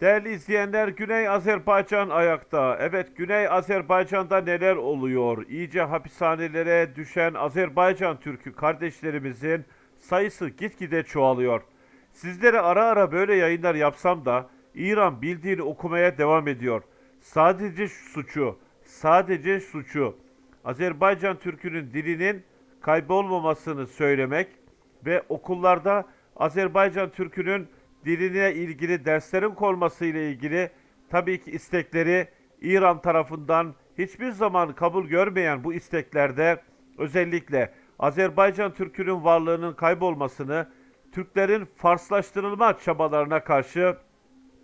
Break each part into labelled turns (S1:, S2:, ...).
S1: Değerli izleyenler Güney Azerbaycan ayakta. Evet Güney Azerbaycan'da neler oluyor? İyice hapishanelere düşen Azerbaycan Türk'ü kardeşlerimizin sayısı gitgide çoğalıyor. Sizlere ara ara böyle yayınlar yapsam da İran bildiğini okumaya devam ediyor. Sadece suçu, sadece suçu Azerbaycan Türk'ünün dilinin kaybolmamasını söylemek ve okullarda Azerbaycan Türk'ünün diline ilgili derslerin konması ile ilgili tabii ki istekleri İran tarafından hiçbir zaman kabul görmeyen bu isteklerde özellikle Azerbaycan Türk'ünün varlığının kaybolmasını Türklerin Farslaştırılma çabalarına karşı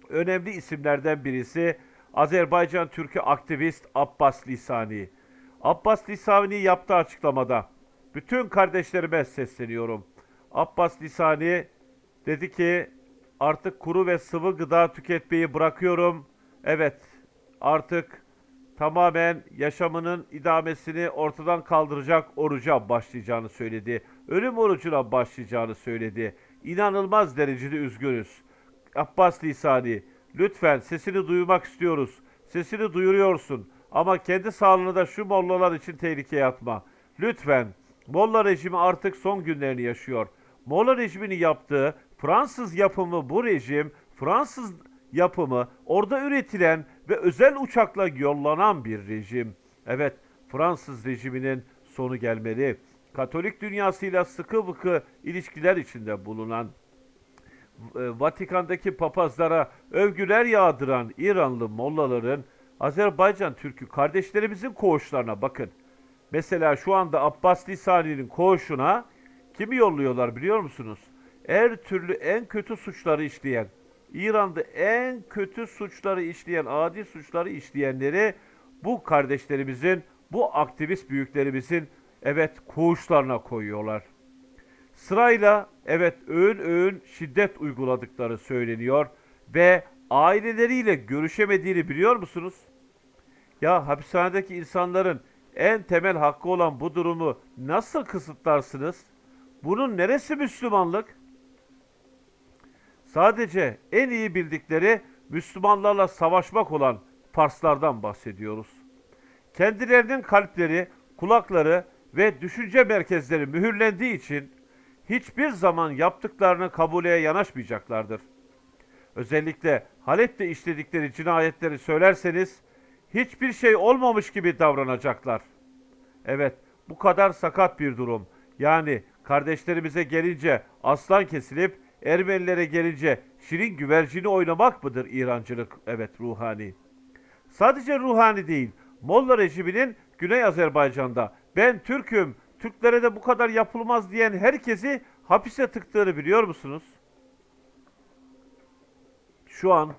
S1: önemli isimlerden birisi Azerbaycan Türk'ü aktivist Abbas Lisani. Abbas Lisani yaptığı açıklamada bütün kardeşlerime sesleniyorum. Abbas Lisani dedi ki artık kuru ve sıvı gıda tüketmeyi bırakıyorum. Evet artık tamamen yaşamının idamesini ortadan kaldıracak oruca başlayacağını söyledi. Ölüm orucuna başlayacağını söyledi. İnanılmaz derecede üzgünüz. Abbas Lisani, lütfen sesini duymak istiyoruz. Sesini duyuruyorsun ama kendi sağlığını da şu mollalar için tehlikeye atma. Lütfen. Molla rejimi artık son günlerini yaşıyor. Molla rejimini yaptığı Fransız yapımı bu rejim, Fransız yapımı orada üretilen ve özel uçakla yollanan bir rejim. Evet, Fransız rejiminin sonu gelmeli. Katolik dünyasıyla sıkı fıkı ilişkiler içinde bulunan e, Vatikan'daki papazlara övgüler yağdıran İranlı mollaların Azerbaycan Türk'ü kardeşlerimizin koğuşlarına bakın. Mesela şu anda Abbas Lisani'nin koğuşuna kimi yolluyorlar biliyor musunuz? Her türlü en kötü suçları işleyen, İran'da en kötü suçları işleyen, adi suçları işleyenleri bu kardeşlerimizin, bu aktivist büyüklerimizin evet koğuşlarına koyuyorlar. Sırayla evet öğün öğün şiddet uyguladıkları söyleniyor ve aileleriyle görüşemediğini biliyor musunuz? Ya hapishanedeki insanların en temel hakkı olan bu durumu nasıl kısıtlarsınız? Bunun neresi Müslümanlık? Sadece en iyi bildikleri Müslümanlarla savaşmak olan Farslardan bahsediyoruz. Kendilerinin kalpleri, kulakları ve düşünce merkezleri mühürlendiği için hiçbir zaman yaptıklarını kabule yanaşmayacaklardır. Özellikle Halep'te işledikleri cinayetleri söylerseniz hiçbir şey olmamış gibi davranacaklar. Evet, bu kadar sakat bir durum. Yani kardeşlerimize gelince aslan kesilip Ermenilere gelince şirin güvercini oynamak mıdır İrancılık? Evet ruhani. Sadece ruhani değil, Molla rejiminin Güney Azerbaycan'da ben Türk'üm, Türklere de bu kadar yapılmaz diyen herkesi hapise tıktığını biliyor musunuz? Şu an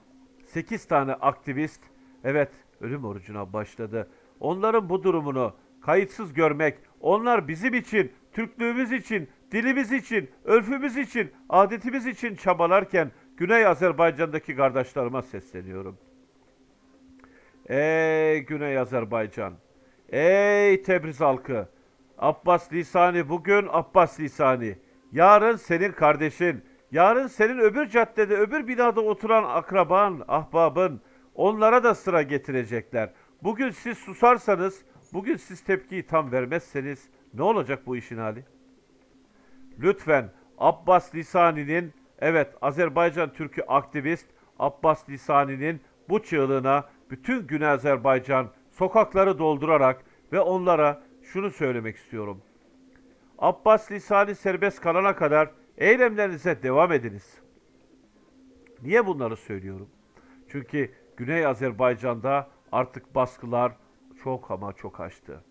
S1: 8 tane aktivist evet ölüm orucuna başladı. Onların bu durumunu kayıtsız görmek, onlar bizim için, Türklüğümüz için, dilimiz için, örfümüz için, adetimiz için çabalarken Güney Azerbaycan'daki kardeşlerime sesleniyorum. Ey Güney Azerbaycan, ey Tebriz halkı, Abbas Lisani bugün Abbas Lisani, yarın senin kardeşin, yarın senin öbür caddede, öbür binada oturan akraban, ahbabın, onlara da sıra getirecekler. Bugün siz susarsanız, bugün siz tepkiyi tam vermezseniz ne olacak bu işin hali? Lütfen Abbas Lisani'nin, evet Azerbaycan Türk'ü aktivist Abbas Lisani'nin bu çığlığına bütün Güney Azerbaycan sokakları doldurarak ve onlara şunu söylemek istiyorum. Abbas Lisani serbest kalana kadar eylemlerinize devam ediniz. Niye bunları söylüyorum? Çünkü Güney Azerbaycan'da artık baskılar çok ama çok açtı.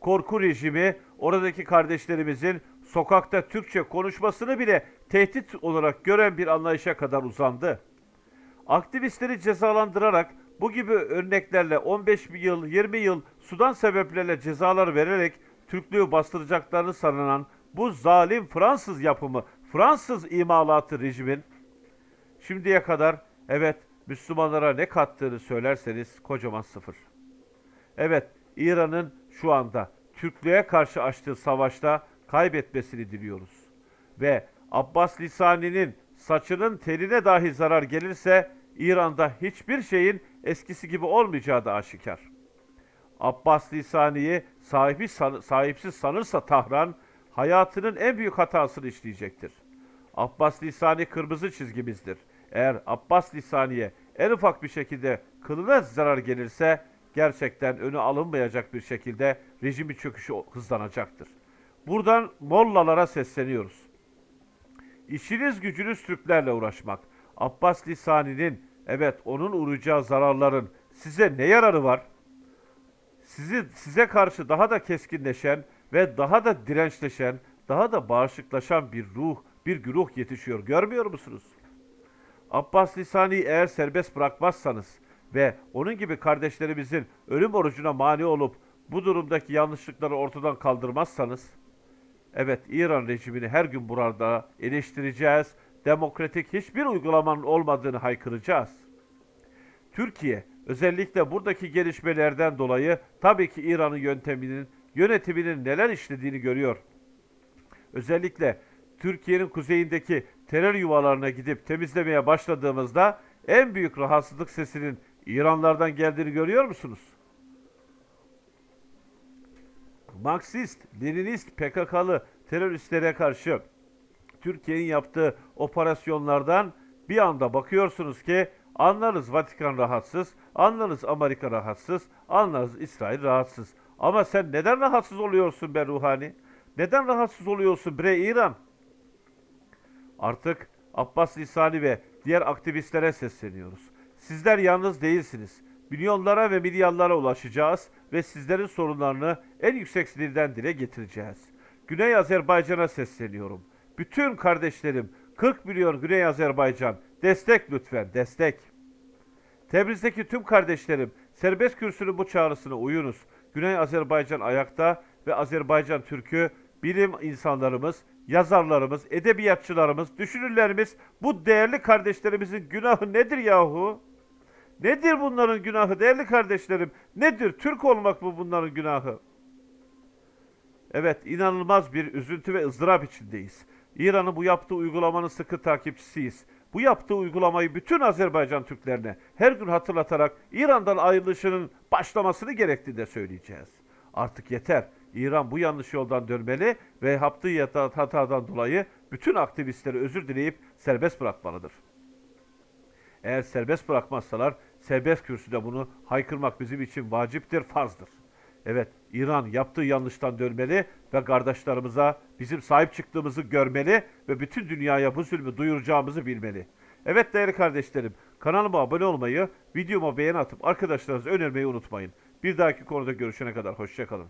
S1: Korku rejimi oradaki kardeşlerimizin sokakta Türkçe konuşmasını bile tehdit olarak gören bir anlayışa kadar uzandı. Aktivistleri cezalandırarak bu gibi örneklerle 15 yıl, 20 yıl Sudan sebeplerle cezalar vererek Türklüğü bastıracaklarını sanılan bu zalim Fransız yapımı, Fransız imalatı rejimin şimdiye kadar evet Müslümanlara ne kattığını söylerseniz kocaman sıfır. Evet İran'ın şu anda Türklüğe karşı açtığı savaşta kaybetmesini diliyoruz. Ve Abbas Lisani'nin saçının teline dahi zarar gelirse İran'da hiçbir şeyin eskisi gibi olmayacağı da aşikar. Abbas Lisani'yi sahibi san- sahipsiz sanırsa Tahran, hayatının en büyük hatasını işleyecektir. Abbas Lisani kırmızı çizgimizdir. Eğer Abbas Lisani'ye en ufak bir şekilde kılına zarar gelirse gerçekten önü alınmayacak bir şekilde rejimin çöküşü hızlanacaktır. Buradan Mollalara sesleniyoruz. İşiniz gücünüz Türklerle uğraşmak. Abbas Lisani'nin evet onun uğrayacağı zararların size ne yararı var? Sizi size karşı daha da keskinleşen ve daha da dirençleşen, daha da bağışıklaşan bir ruh, bir güruh yetişiyor. Görmüyor musunuz? Abbas Lisani'yi eğer serbest bırakmazsanız ve onun gibi kardeşlerimizin ölüm orucuna mani olup bu durumdaki yanlışlıkları ortadan kaldırmazsanız Evet, İran rejimini her gün burada eleştireceğiz. Demokratik hiçbir uygulamanın olmadığını haykıracağız. Türkiye özellikle buradaki gelişmelerden dolayı tabii ki İran'ın yönteminin, yönetiminin neler işlediğini görüyor. Özellikle Türkiye'nin kuzeyindeki terör yuvalarına gidip temizlemeye başladığımızda en büyük rahatsızlık sesinin İranlardan geldiğini görüyor musunuz? Marksist, Leninist, PKK'lı teröristlere karşı Türkiye'nin yaptığı operasyonlardan bir anda bakıyorsunuz ki anlarız Vatikan rahatsız, anlarız Amerika rahatsız, anlarız İsrail rahatsız. Ama sen neden rahatsız oluyorsun be ruhani? Neden rahatsız oluyorsun bre İran? Artık Abbas Lisani ve diğer aktivistlere sesleniyoruz. Sizler yalnız değilsiniz. Milyonlara ve milyarlara ulaşacağız ve sizlerin sorunlarını en yüksek dilden dile getireceğiz. Güney Azerbaycan'a sesleniyorum. Bütün kardeşlerim 40 milyon Güney Azerbaycan destek lütfen destek. Tebriz'deki tüm kardeşlerim serbest kürsünün bu çağrısına uyunuz. Güney Azerbaycan ayakta ve Azerbaycan Türk'ü bilim insanlarımız, yazarlarımız, edebiyatçılarımız, düşünürlerimiz bu değerli kardeşlerimizin günahı nedir yahu? Nedir bunların günahı değerli kardeşlerim? Nedir? Türk olmak mı bunların günahı? Evet, inanılmaz bir üzüntü ve ızdırap içindeyiz. İran'ın bu yaptığı uygulamanın sıkı takipçisiyiz. Bu yaptığı uygulamayı bütün Azerbaycan Türklerine her gün hatırlatarak İran'dan ayrılışının başlamasını gerektiğini de söyleyeceğiz. Artık yeter. İran bu yanlış yoldan dönmeli ve yaptığı hatadan dolayı bütün aktivistleri özür dileyip serbest bırakmalıdır. Eğer serbest bırakmazsalar serbest kürsüde bunu haykırmak bizim için vaciptir, farzdır. Evet, İran yaptığı yanlıştan dönmeli ve kardeşlerimize bizim sahip çıktığımızı görmeli ve bütün dünyaya bu zulmü duyuracağımızı bilmeli. Evet değerli kardeşlerim, kanalıma abone olmayı, videoma beğeni atıp arkadaşlarınıza önermeyi unutmayın. Bir dahaki konuda görüşene kadar hoşçakalın.